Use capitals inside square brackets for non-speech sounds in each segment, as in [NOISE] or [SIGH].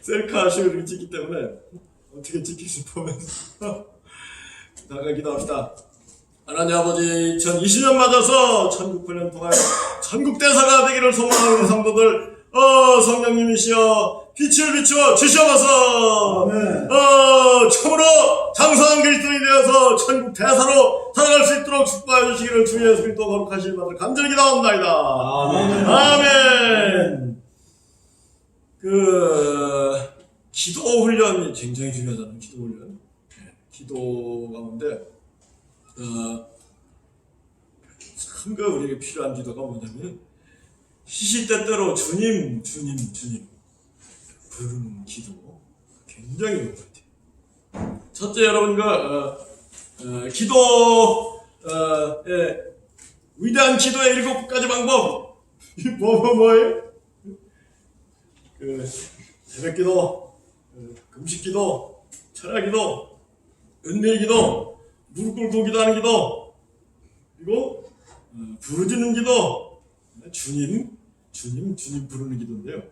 셀카식으로 찍기 때문에 어떻게 찍힐지 보면서 [LAUGHS] 나가 기도합시다. 하나님 아버지 2020년 맞아서 천국훈련 동안 천국 대사가 되기를 소망하는 성도들 어 성령님이시여 빛을 비추어 주시옵소서 아멘. 어 참으로 장성한 그리스도인이 되어서 천국 대사로 살아갈 수 있도록 축복해 주시기를 주 예수 그리스도 거룩하신 받을 간절히 기도합니다 아멘. 아멘 그 기도 훈련이 굉장히 중요하잖아요 기도 훈련 네, 기도 가운데 어, 참그 우리에게 필요한 기도가 뭐냐면 시시때때로 주님 주님 주님 부르는 기도 굉장히 좋은 것 같아요. 첫째 여러분과 어, 어, 기도 어, 예, 위대한 기도의 일곱 가지 방법 뭐뭐 [LAUGHS] 뭐예요? 그 새벽기도, 그 금식기도, 철야기도, 은밀기도, 무릎 꿇고 기도하는 기도, 그리고 어, 부르짖는 기도, 주님, 주님, 주님 부르는 기도인데요.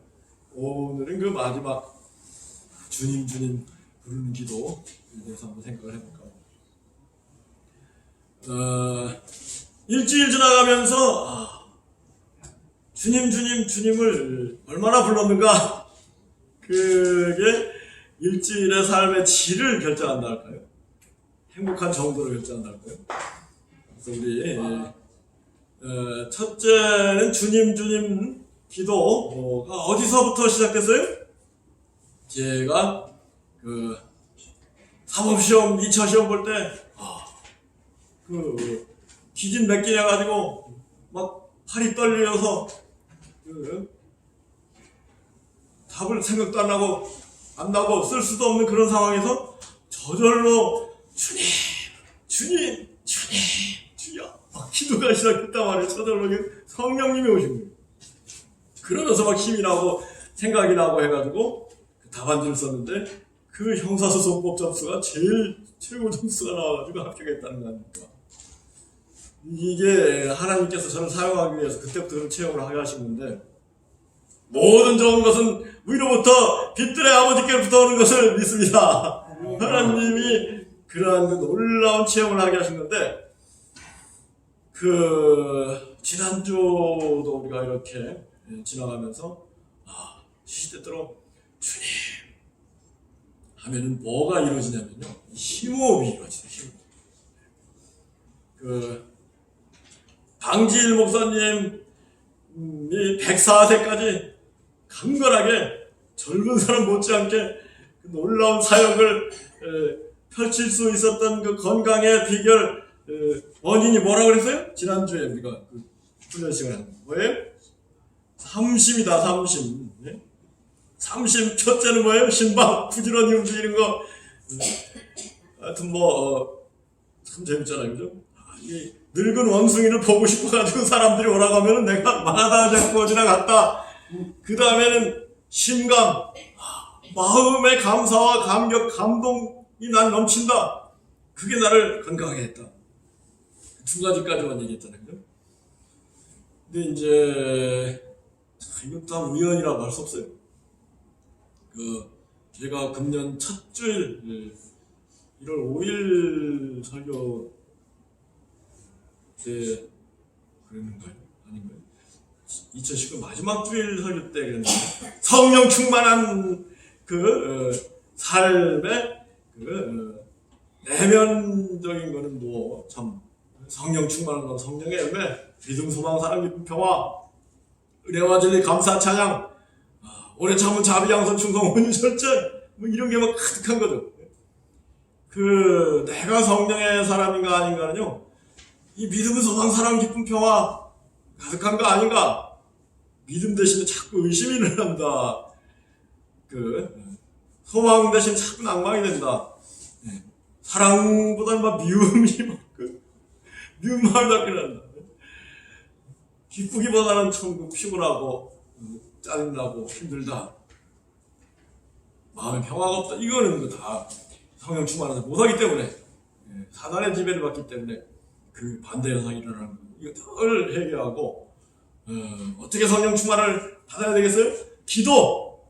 오늘은 그 마지막 주님, 주님 부르는 기도에 대해서 한번 생각을 해볼까. 어, 일주일 지나가면서 아, 주님, 주님, 주님을 얼마나 불렀는가? 그게 일주일의 삶의 질을 결정한다 할까요? 행복한 정도를 결정한다 할까요? 그래서 우리 어, 첫째는 주님, 주님 기도가 어디서부터 시작됐어요? 제가 그 사법시험 2차 시험 볼때 아, 그 기진 몇 개냐 가지고 막 팔이 떨려서 그 답을 생각도 안 나고 안 나고 쓸 수도 없는 그런 상황에서 저절로 주님 주님 주님 주여. 막 기도가 시작했단 말이에요. 저절로 성령님이 오신 거예요. 그러면서 막 힘이 나고 생각이 나고 해가지고 그 답안지를 썼는데 그 형사소송법 점수가 제일 최고 점수가 나와가지고 합격했다는 거 아닙니까 이게 하나님께서 저를 사용하기 위해서 그때부터 그런 체험을 하게 하신 건데 모든 좋은 것은 위로부터 빛들의 아버지께로부터 오는 것을 믿습니다. 하나님이 그러한 그 놀라운 체험을 하게 하신 건데 그 지난주도 우리가 이렇게 지나가면서 아 시시때때로 주님 하면은 뭐가 이루어지냐면요 힘호흡이 이루어지죠 힘호흡. 그 방지일 목사님이 104세까지 강건하게 젊은 사람 못지않게 그 놀라운 사역을 에, 펼칠 수 있었던 그 건강의 비결 에, 원인이 뭐라고 그랬어요? 지난주에 우리가 그 훈련 시간에. 뭐예요? 삼심이다 삼심 예? 삼심 첫째는 뭐예요? 신방 부지런히 움직이는 거 음, 하여튼 뭐 참 재밌잖아요 그죠? 아, 이 늙은 원숭이를 보고 싶어가지고 사람들이 오라고 하면은 내가 만하다 잡고 지나갔다. 그 다음에는 심감. 아, 마음의 감사와 감격 감동이 난 넘친다. 그게 나를 건강하게 했다. 두 가지까지만 얘기했잖아요? 근데 이제 참 이것도 한 우연이라고 할 수 없어요. 그 제가 금년 첫 주일 예, 1월 5일 설교 때 그랬는가요? 아닌가요? 2019 마지막 주일 설교 때 그랬는데 성령 충만한 그 어, 삶의 그 어, 내면적인 거는 뭐 참 성령 충만한 건 성령의 열매 믿음 소망 사랑 기쁨 평화 은혜와 진리 감사 찬양 아, 오래 참은 자비 양선 충성 [LAUGHS] 온유 절제 뭐 이런 게 막 가득한 거죠 그 내가 성령의 사람인가 아닌가는요 이 믿음은 소망, 사랑, 기쁨, 평화 가득한 거 아닌가? 믿음 대신에 자꾸 의심이 일어난다. 그 소망 대신 자꾸 낭망이 된다. 네. 사랑보다는 막 미움이 [LAUGHS] 막그 미움 마음이 닿게 난다. 기쁘기보다는 참 피곤하고 음, 짜증나고 힘들다. 마음에 평화가 없다. 이거는 그다 성령 충만하지 못하기 때문에 예, 사단의 지배를 받기 때문에 그 반대 현상이 일어나는 거예요. 이것을 해결하고 어, 어떻게 성령 충만을 받아야 되겠어요? 기도.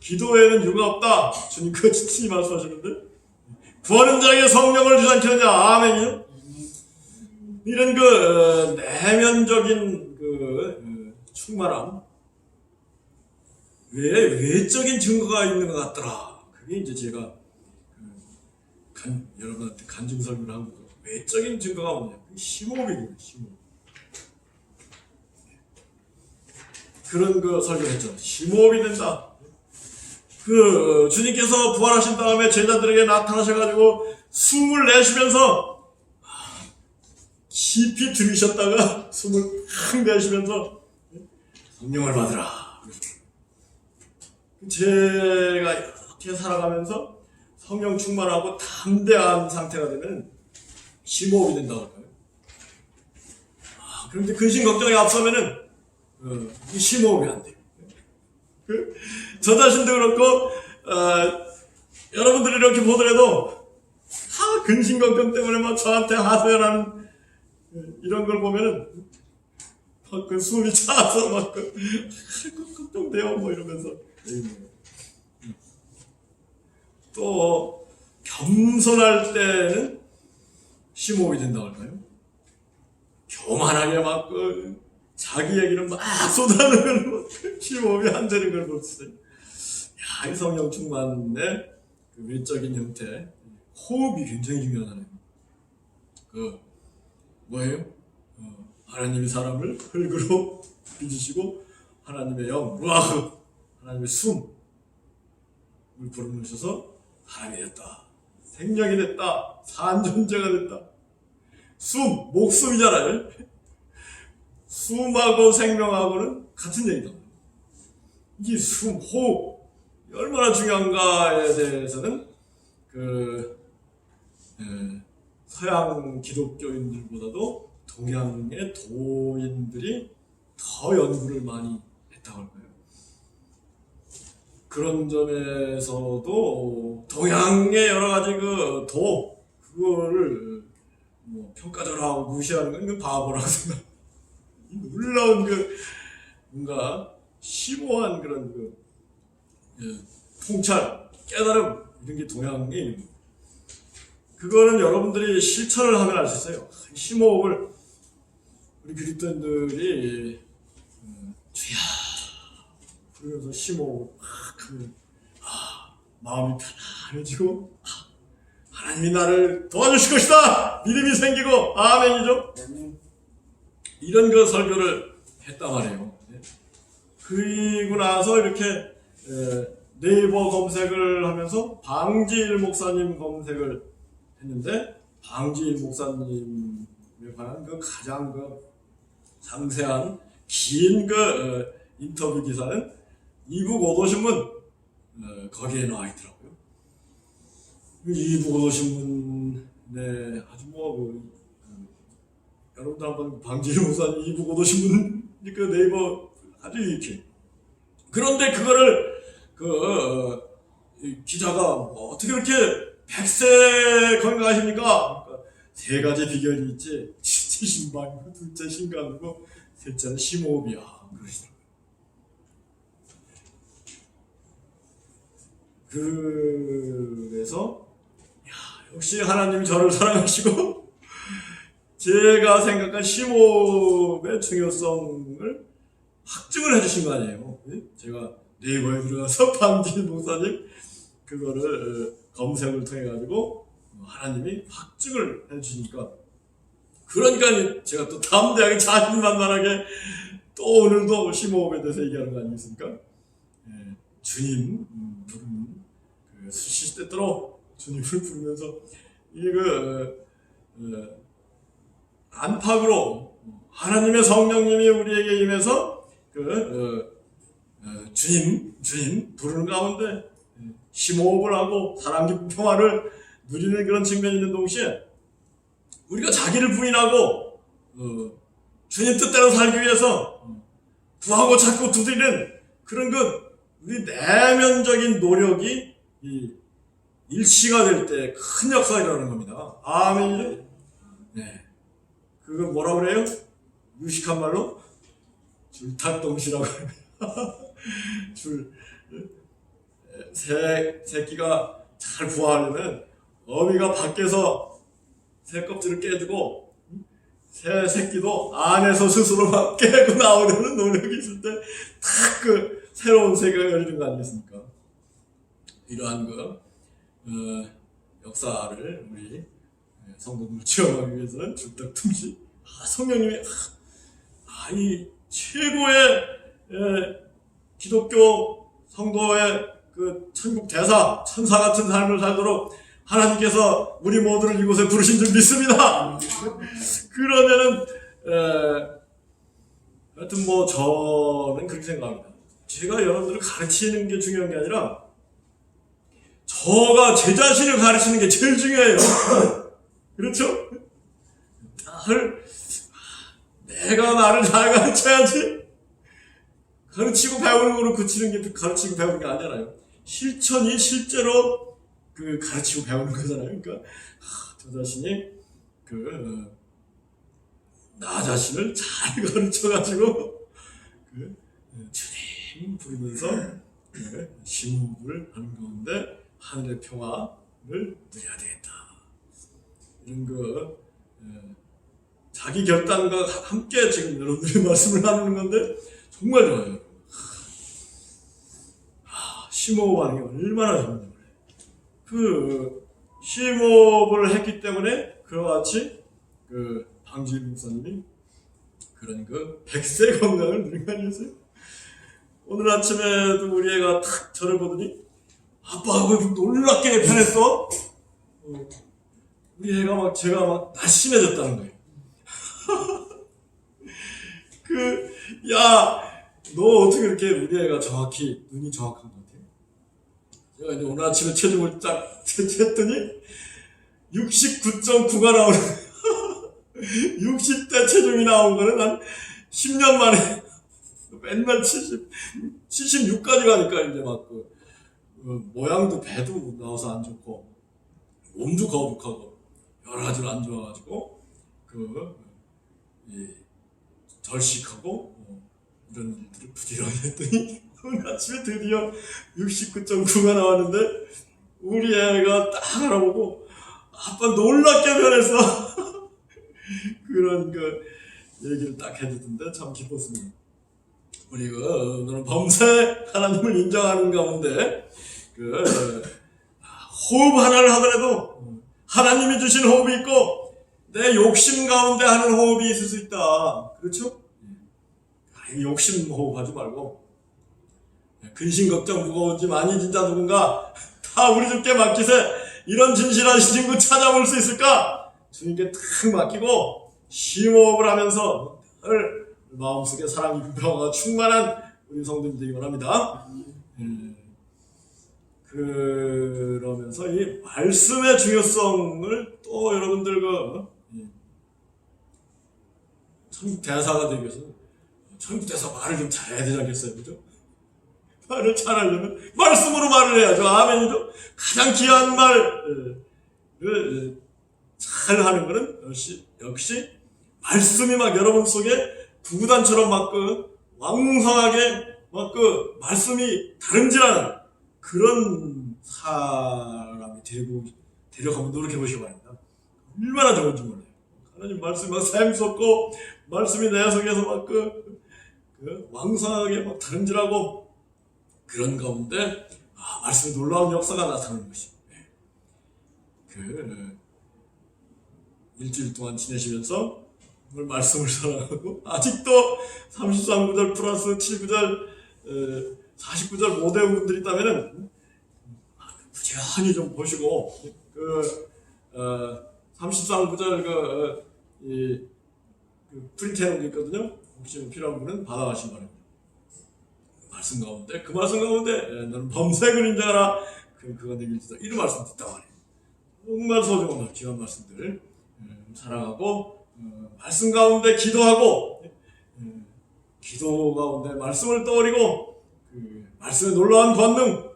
기도에는 유가 없다. 주님 그 친히 말씀하시는데 구하는 자에게 성령을 주지 않겠느냐. 아멘이요. 이런 그 어, 내면적인 그 어, 충만함 외 외적인 증거가 있는 것 같더라. 그게 이제 제가 그 간, 여러분한테 간증 설명을 한 거죠. 외적인 증거가 뭐냐? 그 심호흡이거든요. 심호흡. 그런 그 설교했죠. 심호흡이 된다. 그 주님께서 부활하신 다음에 제자들에게 나타나셔가지고 숨을 내쉬면서 깊이 들이셨다가 숨을 팍 내쉬면서 성령을 받으라. 제가 이렇게 살아가면서 성령 충만하고 담대한 상태가 되면 심호흡이 된다고 할까요? 아, 그런데 근심 걱정이 앞서면은 어, 이 심호흡이 안 돼요. 그, 저 자신도 그렇고 어, 여러분들이 이렇게 보더라도 다 근심 걱정 때문에 막 저한테 하소연하는 어, 이런 걸 보면은 막그 숨이 차서 막 그, 아이고, 걱정돼요 뭐 이러면서 또 겸손할 때는 심호흡이 된다고 할까요? 교만하게 막 그, 자기 얘기를 막 쏟아내면 뭐 심호흡이 안 되는 걸 있어요. 야, 이 성령 충만의 그 외적인 형태, 호흡이 굉장히 중요하잖아요. 그, 뭐예요? 어, 하나님이 사람을 흙으로 [LAUGHS] 빚으시고, 하나님의 영, 루아흐, 하나님의 숨을 불어넣으셔서 사람이 됐다. 생명이 됐다. 산 존재가 됐다. 숨, 목숨이잖아요. 숨하고 생명하고는 같은 얘기다. 이 숨, 호흡, 얼마나 중요한가에 대해서는 그 에, 서양 기독교인들보다도 동양의 도인들이 더 연구를 많이 했다고 할까요? 그런 점에서도 동양의 여러 가지 그 도, 그거를 뭐 평가절하고 무시하는 건그 바보라고 생각. 이 놀라운 그 뭔가 심오한 그런 그 예, 통찰, 깨달음 이런 게 동양의 그거는 여러분들이 실천을 하면 알 수 있어요. 심호흡을 우리 그리스도인들이 음, 주야 그러면서 심호흡 막 하면 아, 마음이 편안해지고 아, 하나님이 나를 도와주실 것이다 믿음이 생기고 아멘이죠. 이런 그 설교를 했단 말이에요. 예. 그리고 나서 이렇게 에, 네이버 검색을 하면서 방지일 목사님 검색을 했는데 방지일 목사님에 관한 그 가장 그 상세한 긴그 어, 인터뷰 기사는 이북 오도신문 어, 거기에 나와 있더라고요. 그 이북 오도신문에 아주 뭐그 여러분들 한번 목사님 이북 오도신문 그 네이버 아주 이렇게 그런데 그거를 그 어, 이 기자가 뭐 어떻게 그렇게 백세 건강하십니까? 그러니까 세 가지 비결이 있지. [LAUGHS] 첫째 신방이고, 둘째 신강이고, 셋째는 심호흡이야. 그러시더라고요. 그래서 야, 역시 하나님이 저를 사랑하시고 [LAUGHS] 제가 생각한 심호흡의 중요성을 확증을 해주신 거 아니에요. 예? 제가 네이버에 들어가서 [LAUGHS] 방지 목사님 그거를 어, 검색을 통해 가지고 하나님이 확증을 해주시니까 그러니까 제가 또 담대하게 자신만만하게 또 오늘도 심호흡에 대해서 얘기하는 거 아니겠습니까? 예, 주님 음, 부르는 그 수시때때로 주님을 부르면서 이그 어, 안팎으로 하나님의 성령님이 우리에게 임해서 그 어, 어, 주님 주님 부르는 가운데 심호흡을 하고 사람 깊은 평화를 누리는 그런 측면이 있는 동시에 우리가 자기를 부인하고 어, 주님 뜻대로 살기 위해서 구하고 찾고 두드리는 그런 그 우리 내면적인 노력이 이 일치가 될 때 큰 역사가 일어나는 겁니다. 아멘이죠? 네. 그걸 뭐라 그래요? 유식한 말로 줄탁동시라고 [LAUGHS] 줄새 새끼가 잘 부화하려면 어미가 밖에서 새 껍질을 깨주고 새 새끼도 안에서 스스로 막 [LAUGHS] 깨고 나오려는 노력이 있을 때딱그 새로운 세계가 열리는 거 아니겠습니까? 이러한 그 어, 역사를 우리 성도들 체험하기 위해서는 줄딱tum시 아, 성령님이 아, 이 최고의 에, 기독교 성도의 그 천국 대사 천사 같은 삶을 살도록 하나님께서 우리 모두를 이곳에 부르신 줄 믿습니다. 그러면은 에, 하여튼 뭐 저는 그렇게 생각합니다. 제가 여러분들을 가르치는 게 중요한 게 아니라 저가 제 자신을 가르치는 게 제일 중요해요. [LAUGHS] 그렇죠? 나를 내가 나를 잘 가르쳐야지. 가르치고 배우는 거로 그치는 게 가르치고 배우는 게 아니잖아요. 실천이 실제로 그 가르치고 배우는 거잖아요. 그러니까 하, 저 자신이 그 나 자신을 잘 [LAUGHS] 가르쳐가지고 그 주님 부르면서 그 심호흡을 하는 가운데 하늘의 평화를 누려야 되겠다. 이런 거 예, 자기 결단과 함께 지금 여러분들이 [LAUGHS] 말씀을 나누는 건데 정말 좋아요. 하, 심호흡하는 게 얼마나 좋은지 몰라요. 그 심호흡을 했기 때문에 그와 같이 그 방지일 목사님이 그런 그 백세 건강을 누린 거 아니겠어요? 오늘 아침에도 우리 애가 탁 저를 보더니 아빠 그 놀랍게 변했어. 어, 우리 애가 막 제가 막 날씬해졌다는 거예요. [LAUGHS] 그 야 너 어떻게 이렇게 우리 애가 정확히 눈이 정확한 것 같아? 제가 이제 오늘 아침에 체중을 딱 했더니 69.9가 나오는 [LAUGHS] 60대 체중이 나온 거는 한 10년 만에 맨날 70, 76까지 가니까 이제 막 그, 어, 모양도 배도 나와서 안 좋고 몸도 거북하고 여러 가지로 안 좋아가지고 그 이, 절식하고 어, 이런 일들을 부지런히 했더니 [LAUGHS] 오늘 아침에 드디어 69.9가 나왔는데 우리 애가 딱 알아보고 아빠 놀랍게 변했어 [LAUGHS] 그런 그 얘기를 딱 해주던데 참 기뻤습니다. 우리 그 오늘은 범세 하나님을 인정하는 가운데 그 호흡 하나를 하더라도 하나님이 주신 호흡이 있고 내 욕심 가운데 하는 호흡이 있을 수 있다. 그렇죠? 욕심 호흡하지 말고 근심 걱정 무거운 짐 아니 진짜 누군가 다 우리 주께 맡기세 이런 진실하신 친구 찾아볼 수 있을까? 주님께 탁 맡기고 심호흡을 하면서 늘 마음속에 사랑이 평화가 충만한 우리 성도님 되기 바랍니다. 음, 그러면서 이 말씀의 중요성을 또 여러분들 그 예, 천국 대사가 되기 위해서 천국 대사 말을 좀 잘해야 되지 않겠어요, 그죠? 말을 잘하려면 말씀으로 말을 해야죠. 아멘이죠. 가장 귀한 말을 잘 하는 것은 역시 역시 말씀이 막 여러분 속에 구구단처럼 막 그 왕성하게 막 그 말씀이 다름질하는 그런 사람이 되고 한번 노력해 보시기 바랍니다. 얼마나 좋은지 몰라요. 하나님 말씀이 막 샘솟고 말씀이 내 속에서 막그 그 왕성하게 막 다름질하고 그런 가운데 아, 말씀의 놀라운 역사가 나타나는 것입니다. 그 일주일 동안 지내시면서 오늘 말씀을 사랑하고 아직도 33구절 플러스 7구절 49구절 못 외운 분들이 있다면은 아, 부지런히 좀 보시고 그 어, 33구절 그, 어, 이, 그 프린트 해놓은 게 있거든요. 혹시 필요한 분은 받아가시기 바랍니다. 말씀 가운데 그 말씀 가운데 예, 너는 범색을 인정하라 그, 그가 내길 주다 이런 말씀 듣다 말이에요. 정말 소중한 귀한 말씀들을 음, 사랑하고 어, 말씀 가운데 기도하고 음, 기도 가운데 말씀을 떠올리고 그 말씀의 놀라운 권능을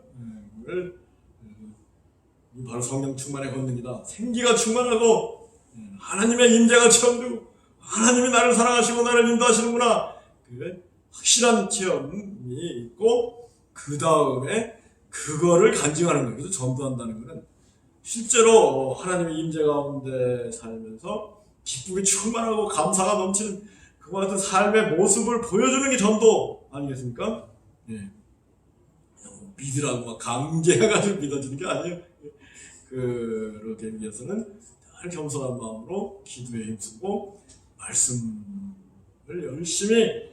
음, 이 바로 성령 충만의 권능이다. 생기가 충만하고 음, 하나님의 임재가 체험되고 하나님이 나를 사랑하시고 나를 인도하시는구나. 그 확실한 체험이 있고 그 다음에 그거를 간증하는 거예요. 그래서 전도한다는 거는 실제로 하나님의 임재 가운데 살면서 기쁨이 충만하고 감사가 넘치는 그와 같은 삶의 모습을 보여주는 게 전도 아니겠습니까? 예. 뭐 믿으라고 막 강제해가지고 [LAUGHS] 믿어주는 게 아니에요. 그렇게 위해서는 늘 겸손한 마음으로 기도에 힘쓰고 말씀을 열심히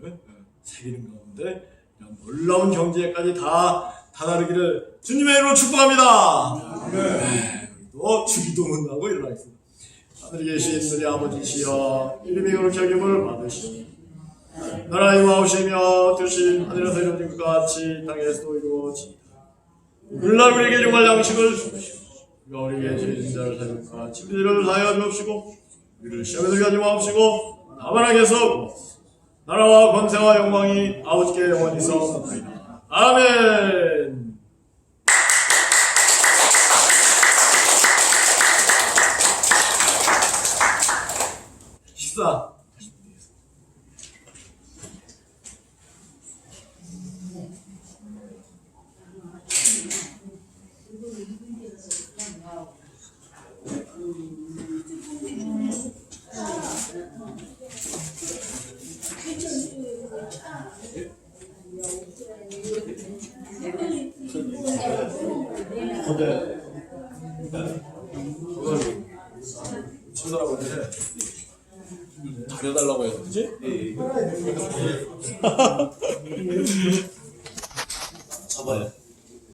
그, 어, 새기는 가운데 놀라운 경지에까지 다 다다르기를 주님의 이름으로 축복합니다. 네, 또 주기도 문하고 일어나겠습니다. 하늘에 계신 우리 아버지시여 이름이 그렇게 여김을 받으시니 나라의 마우시며 뜻이 하늘에서 이루어진 것 같이 땅에서도 이루어지이다. 오늘날 우리에게 정말 양식을 주시옵소서 우리가 우리에게 죄진 자를 사는 것 같이 우리를 사하여 주옵시고 우리를 시험에 들게 하지 마옵시고 다만 하게서 나라와 권세와 영광이 아버지께 영원히 있사옵나이다. 아멘